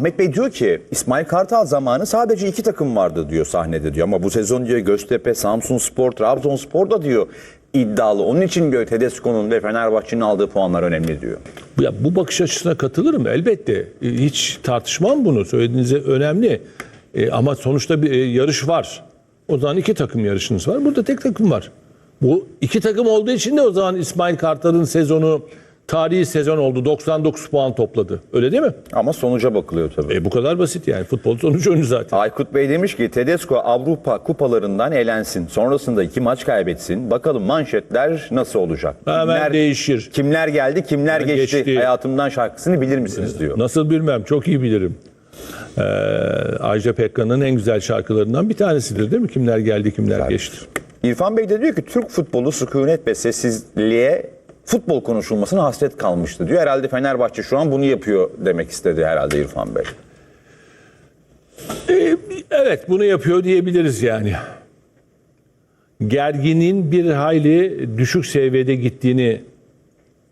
Ahmet Bey diyor ki İsmail Kartal zamanı sadece iki takım vardı diyor sahnede diyor. Ama bu sezon diyor Göztepe, Samsun Spor, Trabzonspor da diyor iddialı. Onun için diyor Tedesco'nun ve Fenerbahçe'nin aldığı puanlar önemli diyor. Ya bu bakış açısına katılırım elbette. E, Hiç tartışmam bunu. Söylediğinize önemli. E, ama sonuçta bir e, yarış var. O zaman iki takım yarışınız var. Burada tek takım var. Bu iki takım olduğu için de o zaman İsmail Kartal'ın sezonu tarihi sezon oldu. 99 puan topladı. Öyle değil mi? Ama sonuca bakılıyor tabii. E bu kadar basit yani. Futbol sonuç oyunu zaten. Aykut Bey demiş ki Tedesco Avrupa kupalarından elensin. Sonrasında iki maç kaybetsin. Bakalım manşetler nasıl olacak? Hemen değişir. Kimler geldi, kimler geçti? geçti? Hayatımdan şarkısını bilir misiniz diyor. Nasıl bilmem. Çok iyi bilirim. Ee, Ajda Pekkan'ın en güzel şarkılarından bir tanesidir değil mi? Kimler geldi, kimler geçti. İrfan Bey de diyor ki Türk futbolu sükunet ve sessizliğe futbol konuşulmasına hasret kalmıştı diyor. Herhalde Fenerbahçe şu an bunu yapıyor demek istedi herhalde İrfan Bey. Ee, evet bunu yapıyor diyebiliriz yani. Gerginin bir hayli düşük seviyede gittiğini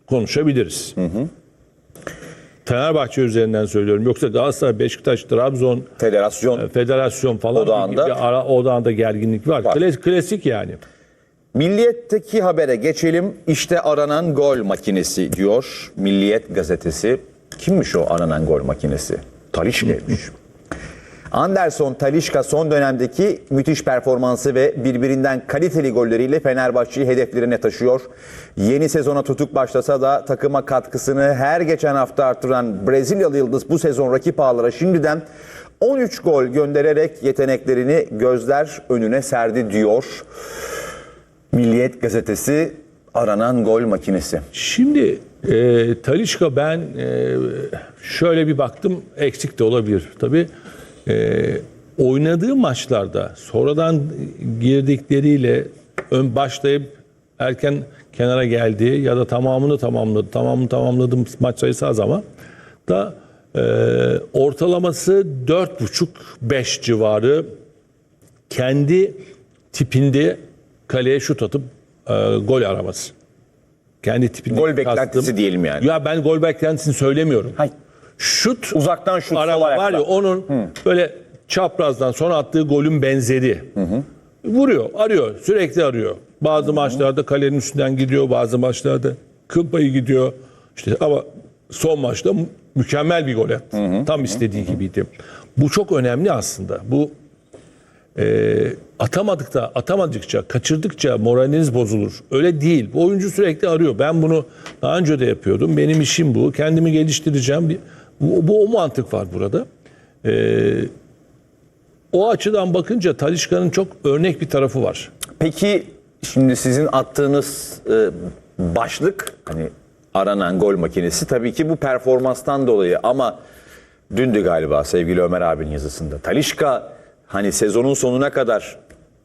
konuşabiliriz. Fenerbahçe üzerinden söylüyorum. Yoksa Galatasaray, Beşiktaş, Trabzon, Federasyon federasyon falan Odağında. bir ara, odağında gerginlik var. Var. Klas- Klasik yani. Milliyetteki habere geçelim. İşte aranan gol makinesi diyor Milliyet gazetesi. Kimmiş o aranan gol makinesi? Talişka'ymış. Anderson Talişka son dönemdeki müthiş performansı ve birbirinden kaliteli golleriyle Fenerbahçe'yi hedeflerine taşıyor. Yeni sezona tutuk başlasa da takıma katkısını her geçen hafta artıran Brezilyalı yıldız bu sezon rakip ağlara şimdiden 13 gol göndererek yeteneklerini gözler önüne serdi diyor. Milliyet gazetesi aranan gol makinesi. Şimdi e, Talişka ben e, şöyle bir baktım eksik de olabilir tabii. E, oynadığı maçlarda sonradan girdikleriyle ön başlayıp erken kenara geldi ya da tamamını tamamladı. Tamamını tamamladım maç sayısı az ama da e, ortalaması 4,5-5 civarı kendi tipinde kaleye şut atıp e, gol araması. Kendi tipinde. Gol beklentisi diyelim yani. Ya ben gol beklentisini söylemiyorum. Hay. Şut Uzaktan şut sol arama ayakla. var ya onun böyle çaprazdan sonra attığı golün benzeri. Vuruyor, arıyor, sürekli arıyor. Bazı maçlarda kalenin üstünden gidiyor, bazı maçlarda kıl payı gidiyor. İşte ama son maçta mü- mükemmel bir gol attı. Tam istediği gibiydi. Bu çok önemli aslında. Bu e, atamadıkça, atamadıkça, kaçırdıkça moraliniz bozulur. Öyle değil. Bu oyuncu sürekli arıyor. Ben bunu daha önce de yapıyordum. Benim işim bu. Kendimi geliştireceğim. Bu, bu o mantık var burada. E, o açıdan bakınca Talişka'nın çok örnek bir tarafı var. Peki şimdi sizin attığınız e, başlık hani aranan gol makinesi tabii ki bu performanstan dolayı ama dündü galiba sevgili Ömer abinin yazısında. Talişka hani sezonun sonuna kadar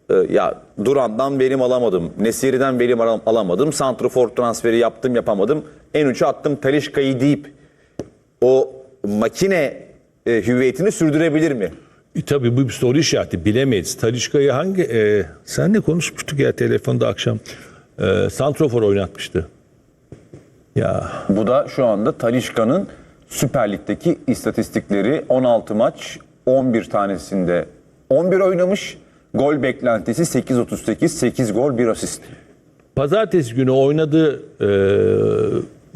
e, ya Duran'dan verim alamadım, Nesiri'den verim alam- alamadım, Santrofor transferi yaptım yapamadım, en uça attım Talişka'yı deyip o makine e, hüviyetini sürdürebilir mi? E, tabii bu bir soru işareti bilemeyiz. Talişka'yı hangi... E, senle konuşmuştuk ya telefonda akşam. E, Santrofor oynatmıştı. Ya Bu da şu anda Talişka'nın Süper Lig'deki istatistikleri 16 maç 11 tanesinde 11 oynamış. Gol beklentisi 8.38, 8 gol 1 asist. Pazartesi günü oynadığı e,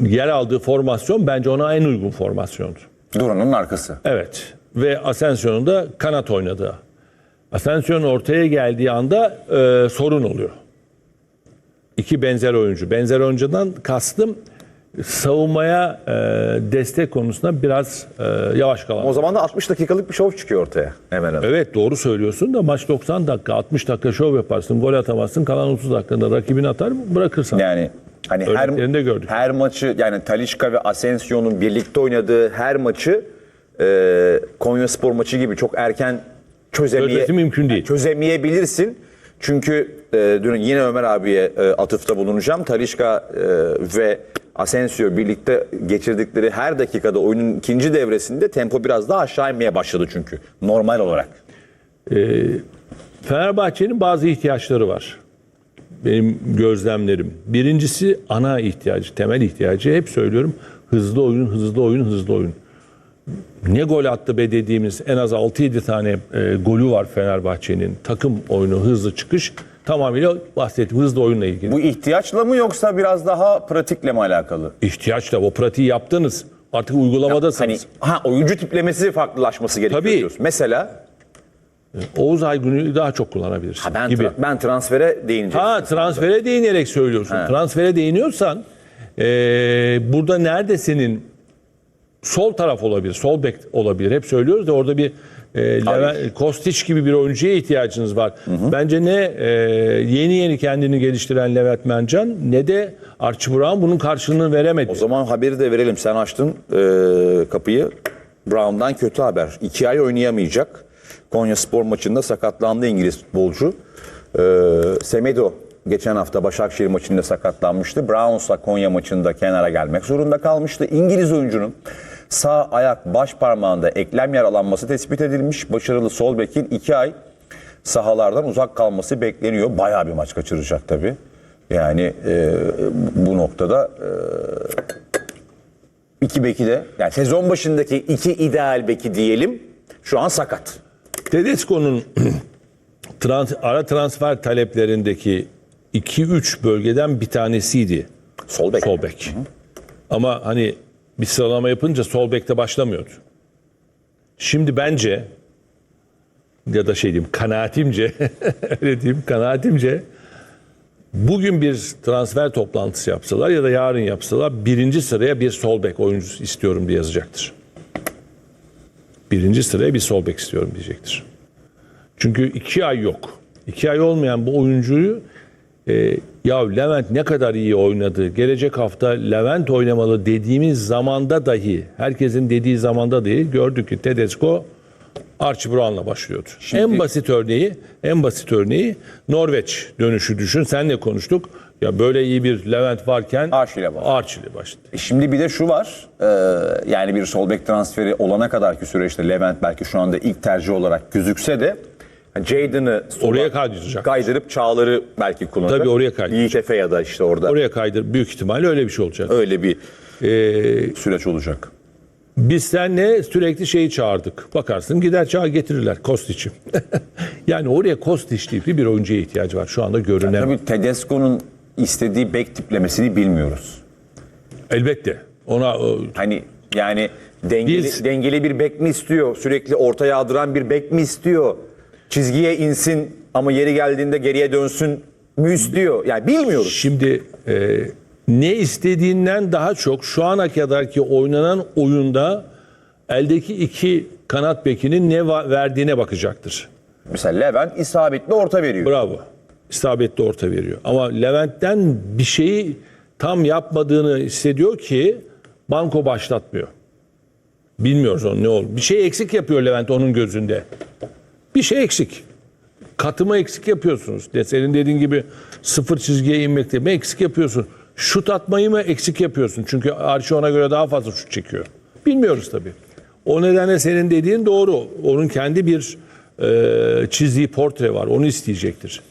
yer aldığı formasyon bence ona en uygun formasyondu. Duran'ın arkası. Evet. Ve Asensio'nun da kanat oynadığı. Asensio'nun ortaya geldiği anda e, sorun oluyor. İki benzer oyuncu. Benzer oyuncudan kastım savunmaya e, destek konusunda biraz e, yavaş kalan. O zaman da 60 dakikalık bir şov çıkıyor ortaya hemen hemen. Evet doğru söylüyorsun da maç 90 dakika 60 dakika şov yaparsın gol atamazsın kalan 30 dakikada rakibini atar bırakırsan. Yani hani her gördük. her maçı yani Talişka ve Asensio'nun birlikte oynadığı her maçı e, Konya Spor maçı gibi çok erken çözemeye Çözmesi mümkün değil. çözemeyebilirsin. Çünkü e, dün yine Ömer abiye e, atıfta bulunacağım. Talişka e, ve Asensio birlikte geçirdikleri her dakikada oyunun ikinci devresinde tempo biraz daha aşağı inmeye başladı çünkü normal olarak. Fenerbahçe'nin bazı ihtiyaçları var. Benim gözlemlerim. Birincisi ana ihtiyacı, temel ihtiyacı. Hep söylüyorum hızlı oyun, hızlı oyun, hızlı oyun. Ne gol attı be dediğimiz en az 6-7 tane e, golü var Fenerbahçe'nin. Takım oyunu, hızlı çıkış tamamıyla bahsettiğim hızlı oyunla ilgili. Bu ihtiyaçla mı yoksa biraz daha pratikle mi alakalı? İhtiyaçla o pratiği yaptınız. Artık uygulamadasınız. Hani ha oyuncu tiplemesi farklılaşması gerekiyor Tabii. diyorsun. Mesela Oğuz Aygün'ü daha çok kullanabilirsin ha ben gibi. tra- ben transfere değineceğim. Ha transfere değinerek söylüyorsun. Transfere değiniyorsan e, burada nerede senin sol taraf olabilir, sol bek olabilir. Hep söylüyoruz da orada bir e, Levent, Kostić gibi bir oyuncuya ihtiyacınız var. Bence ne e, yeni yeni kendini geliştiren Levent Mencan ne de Archie Brown bunun karşılığını veremedi. O zaman haberi de verelim. Sen açtın e, kapıyı. Brown'dan kötü haber. İki ay oynayamayacak. Konya Spor maçında sakatlandı İngiliz futbolcu. E, Semedo geçen hafta Başakşehir maçında sakatlanmıştı. Brownsa Konya maçında kenara gelmek zorunda kalmıştı. İngiliz oyuncunun sağ ayak baş parmağında eklem yaralanması tespit edilmiş. Başarılı sol bekin iki ay sahalardan uzak kalması bekleniyor. Bayağı bir maç kaçıracak tabii. Yani e, bu noktada e, iki beki de yani sezon başındaki iki ideal beki diyelim şu an sakat. Tedesco'nun trans, ara transfer taleplerindeki 2-3 bölgeden bir tanesiydi. Sol bek. Sol bek. Ama hani bir sıralama yapınca sol bekte başlamıyordu. Şimdi bence ya da şey diyeyim kanaatimce öyle diyeyim kanaatimce bugün bir transfer toplantısı yapsalar ya da yarın yapsalar birinci sıraya bir sol bek oyuncusu istiyorum diye yazacaktır. Birinci sıraya bir sol bek istiyorum diyecektir. Çünkü iki ay yok. İki ay olmayan bu oyuncuyu e, ya Levent ne kadar iyi oynadı. Gelecek hafta Levent oynamalı dediğimiz zamanda dahi herkesin dediği zamanda dahi gördük ki Tedesco Archie Brown'la başlıyordu. En basit örneği, en basit örneği Norveç dönüşü düşün. Senle konuştuk. Ya böyle iyi bir Levent varken Archie ile başladı. Archie ile başladı. E Şimdi bir de şu var. e, yani bir sol bek transferi olana kadarki süreçte Levent belki şu anda ilk tercih olarak gözükse de Jadon'ı sola Oraya kaydıracak. kaydırıp Çağlar'ı belki kullanacak. Tabii oraya kaydıracak. Yiğit Efe ya da işte orada Oraya kaydır. Büyük ihtimalle öyle bir şey olacak. öyle bir Ee, süreç olacak. Biz seninle sürekli şeyi çağırdık. Bakarsın gider çağır getirirler Kostiç'i. yani oraya Kostiç tipi bir oyuncuya ihtiyacı var. Şu anda görünen. Tabii Tedesco'nun istediği bek tiplemesini bilmiyoruz. Elbette. Ona Hani yani dengeli, Biz- dengeli bir bek mi istiyor? Sürekli ortaya yağdıran bir bek mi istiyor? Çizgiye insin ama yeri geldiğinde geriye dönsün mü istiyor? Yani bilmiyoruz. şimdi e, ne istediğinden daha çok şu ana kadarki oynanan oyunda eldeki iki kanat bekinin ne verdiğine bakacaktır. Mesela Levent isabetli orta veriyor. Bravo. İsabetli orta veriyor. Ama Levent'ten bir şeyi tam yapmadığını hissediyor ki banko başlatmıyor. Bilmiyoruz onun ne olur. Bir şey eksik yapıyor Levent onun gözünde. Bir şey eksik. Katımı eksik yapıyorsunuz. De senin dediğin gibi sıfır çizgiye inmekte mi eksik yapıyorsun? Şut atmayı mı eksik yapıyorsun? Çünkü Arşi ona göre daha fazla şut çekiyor. Bilmiyoruz tabii. O nedenle senin dediğin doğru. Onun kendi bir e, çizdiği portre var. Onu isteyecektir.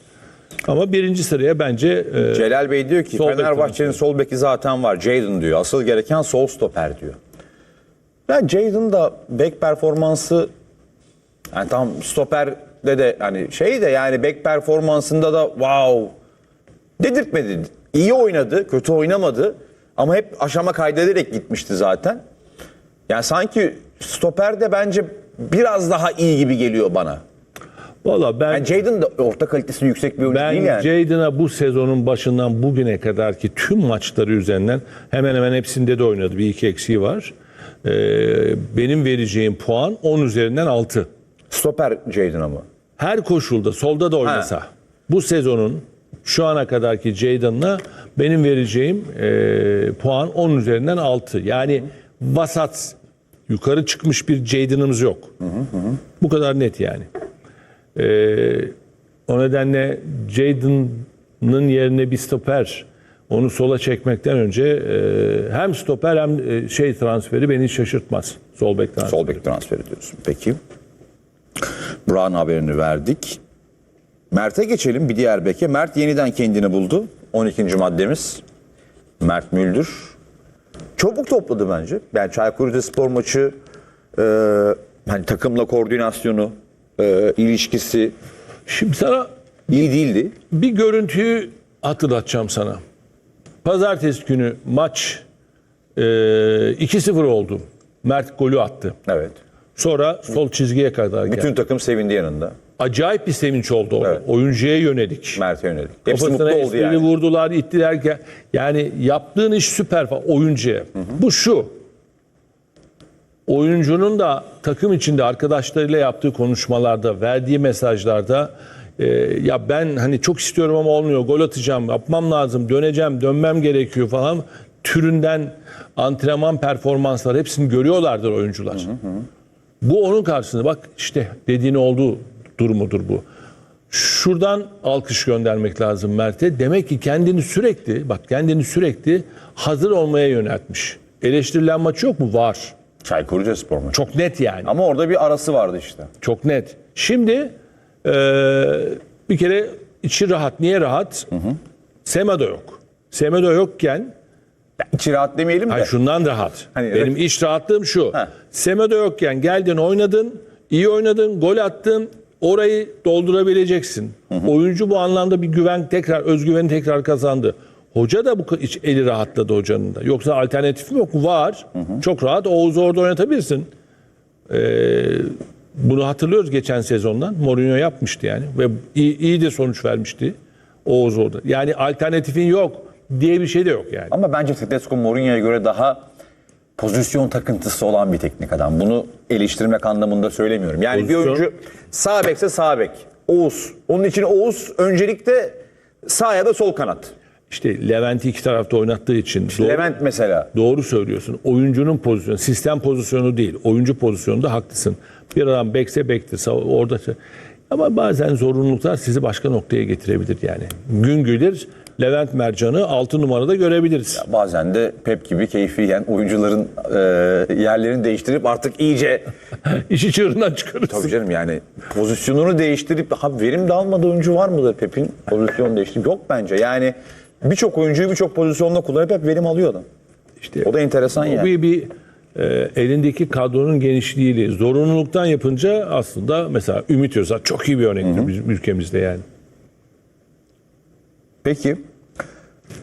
Ama birinci sıraya bence e, Celal Bey diyor ki Fenerbahçe'nin sol beki zaten var. Jadon diyor. Asıl gereken sol stoper diyor. Ya Jadon da bek performansı yani tam stoperde de hani şey de yani bek performansında da wow dedirtmedi. İyi oynadı, kötü oynamadı ama hep aşama kaydederek gitmişti zaten. Yani sanki stoperde bence biraz daha iyi gibi geliyor bana. valla ben Yani Jadon da orta kalitesi yüksek bir oyuncu Ben değil yani. Jadon'a bu sezonun başından bugüne kadar ki tüm maçları üzerinden hemen hemen hepsinde de oynadı. Bir iki eksiği var. Ee, benim vereceğim puan 10 üzerinden 6. Stoper Jadon ama. Her koşulda solda da oynasa bu sezonun şu ana kadarki Jadon'la benim vereceğim e, puan 10 üzerinden 6. Yani vasat yukarı çıkmış bir Jadon'ımız yok. Bu kadar net yani. Ee, o nedenle Jadon'ın yerine bir stoper onu sola çekmekten önce e, hem stoper hem e, şey transferi beni şaşırtmaz. Sol bek transferi. Sol bek transferi diyorsun. Peki. Brown haberini verdik. Mert'e geçelim bir diğer beke. Mert yeniden kendini buldu. 12. maddemiz. Mert Müldür. Çabuk topladı bence. Yani Çaykur Rizespor maçı e, hani takımla koordinasyonu, e, ilişkisi Şimdi sana iyi değildi. bir görüntüyü hatırlatacağım sana. Pazartesi günü maç e, 2-0 oldu. Mert golü attı. Evet. Sonra sol çizgiye kadar geldi. Bütün takım sevindi yanında. Acayip bir sevinç oldu orada. Evet. Oyuncuya yönelik. Mert'e yönelik. Hepsi Kafasına mutlu oldu esprili yani. vurdular, ittiler. ki- Yani yaptığın iş süper falan oyuncuya. Bu şu. Oyuncunun da takım içinde arkadaşlarıyla yaptığı konuşmalarda, verdiği mesajlarda e, ya ben hani çok istiyorum ama olmuyor. Gol atacağım, yapmam lazım, döneceğim, dönmem gerekiyor falan türünden antrenman performanslar hepsini görüyorlardır oyuncular. Bu onun karşısında bak işte dediğin olduğu durumudur bu. Şuradan alkış göndermek lazım Mert'e. Demek ki kendini sürekli bak kendini sürekli hazır olmaya yöneltmiş. Eleştirilen maç yok mu? Var. Çaykur Rizespor maçı. Çok net yani. Ama orada bir arası vardı işte. Çok net. Şimdi eee, bir kere içi rahat. Niye rahat? Semedo yok. Semedo yokken İçi rahat demeyelim de. Hayır şundan rahat. Hani Benim iç rahatlığım şu. Semedo yokken geldin oynadın, iyi oynadın, gol attın. Orayı doldurabileceksin. Oyuncu bu anlamda bir güven tekrar, özgüveni tekrar kazandı. Hoca da bu iç, eli rahatladı hocanın da. Yoksa alternatif mi yok? Var. Çok rahat. Oğuz'u orada oynatabilirsin. Ee, bunu hatırlıyoruz geçen sezondan. Mourinho yapmıştı yani. Ve iyi, iyi de sonuç vermişti. Oğuz orada. Yani alternatifin yok diye bir şey de yok yani. Ama bence Tedesco Mourinho'ya göre daha pozisyon takıntısı olan bir teknik adam. Bunu eleştirmek anlamında söylemiyorum. Yani Pozisyon- bir oyuncu sağ bekse sağ bek. Oğuz. Onun için Oğuz öncelikle sağ ya da sol kanat. İşte Levent'i iki tarafta oynattığı için doğru, Levent mesela. doğru söylüyorsun. Oyuncunun pozisyonu, sistem pozisyonu değil. Oyuncu pozisyonunda haklısın. Bir adam bekse bektir. Orada ama bazen zorunluluklar sizi başka noktaya getirebilir yani. Gün gelir Levent Mercan'ı 6 numarada görebiliriz. Bazen de Pep gibi keyfiyen oyuncuların e, yerlerini değiştirip artık iyice İşi çığırından çıkarırsın. Tabii canım yani pozisyonunu değiştirip ha verim de almadığı oyuncu var mıdır Pep'in pozisyon değiştirip? Yok bence. Yani birçok oyuncuyu birçok pozisyonda kullanıp hep verim alıyor adam. İşte O da enteresan yani. bir, bir e, elindeki kadronun genişliğiyle zorunluluktan yapınca aslında mesela Ümit Özal çok iyi bir örnektir ülkemizde yani. Peki